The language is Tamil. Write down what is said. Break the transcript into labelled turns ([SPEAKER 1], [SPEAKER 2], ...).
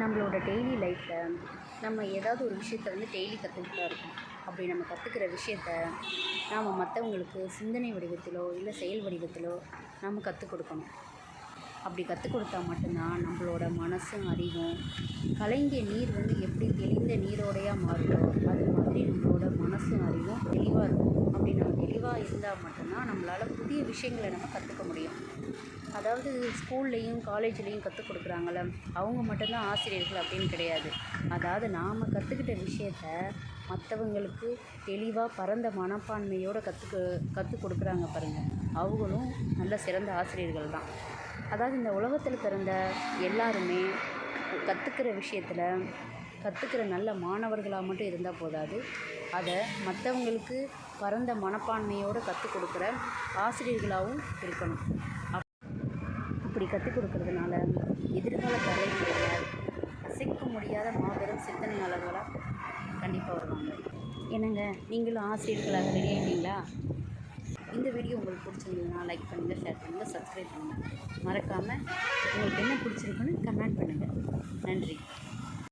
[SPEAKER 1] நம்மளோட டெய்லி லைஃப்பில் நம்ம ஏதாவது ஒரு விஷயத்த வந்து டெய்லி கற்றுக்கிட்டு தான் இருக்கோம். அப்படி நம்ம கற்றுக்கிற விஷயத்த நாம் மற்றவங்களுக்கு சிந்தனை வடிவத்திலோ இல்லை செயல் வடிவத்திலோ நம்ம கற்றுக் கொடுக்கணும். அப்படி கற்றுக் கொடுத்தா மட்டும்தான் நம்மளோட மனசும் அறிவும் கலங்கிய நீர் வந்து எப்படி தெளிந்த நீரோடையாக மாறுதோ அது மாதிரி நம்மளோட மனசும் அறிவும் தெளிவாக இருக்கும். அப்படி நம்ம தெளிவாக இருந்தால் மட்டும்தான் நம்மளால் புதிய விஷயங்களை நம்ம கற்றுக்க முடியும். அதாவது ஸ்கூல்லையும் காலேஜ்லேயும் கற்றுக் கொடுக்குறாங்கள்ல அவங்க மட்டும்தான் ஆசிரியர்கள் அப்படின்னு கிடையாது. அதாவது நாம் கற்றுக்கிட்ட விஷயத்த மற்றவங்களுக்கு தெளிவாக பரந்த மனப்பான்மையோடு கற்றுக்க கற்றுக் கொடுக்குறாங்க பாருங்கள் அவங்களும் நல்ல சிறந்த ஆசிரியர்கள் தான். அதாவது இந்த உலகத்தில் பிறந்த எல்லாருமே கற்றுக்கிற விஷயத்தில் கற்றுக்கிற நல்ல மாணவர்களாக மட்டும் இருந்தால் போதாது. அதை மற்றவங்களுக்கு பரந்த மனப்பான்மையோடு கற்றுக் கொடுக்குற ஆசிரியர்களாகவும் இருக்கணும். இப்படி கற்றுக் கொடுக்கறதுனால எதிர்கால தலைமுறையினர் அசைக்க முடியாத மாபெரும் சிந்தனையாளர்களாக கண்டிப்பாக வருவாங்க. என்னங்க நீங்களும் ஆசிரியர்களாக ரெடி ஆகிட்டீங்களா இந்த வீடியோ உங்களுக்கு பிடிச்சிருந்ததுன்னா லைக் பண்ணுங்கள் ஷேர் பண்ணுங்கள் சப்ஸ்கிரைப் பண்ணுங்கள் மறக்காமல் உங்களுக்கு என்ன பிடிச்சிருக்குன்னு கமெண்ட் பண்ணுங்கள் நன்றி.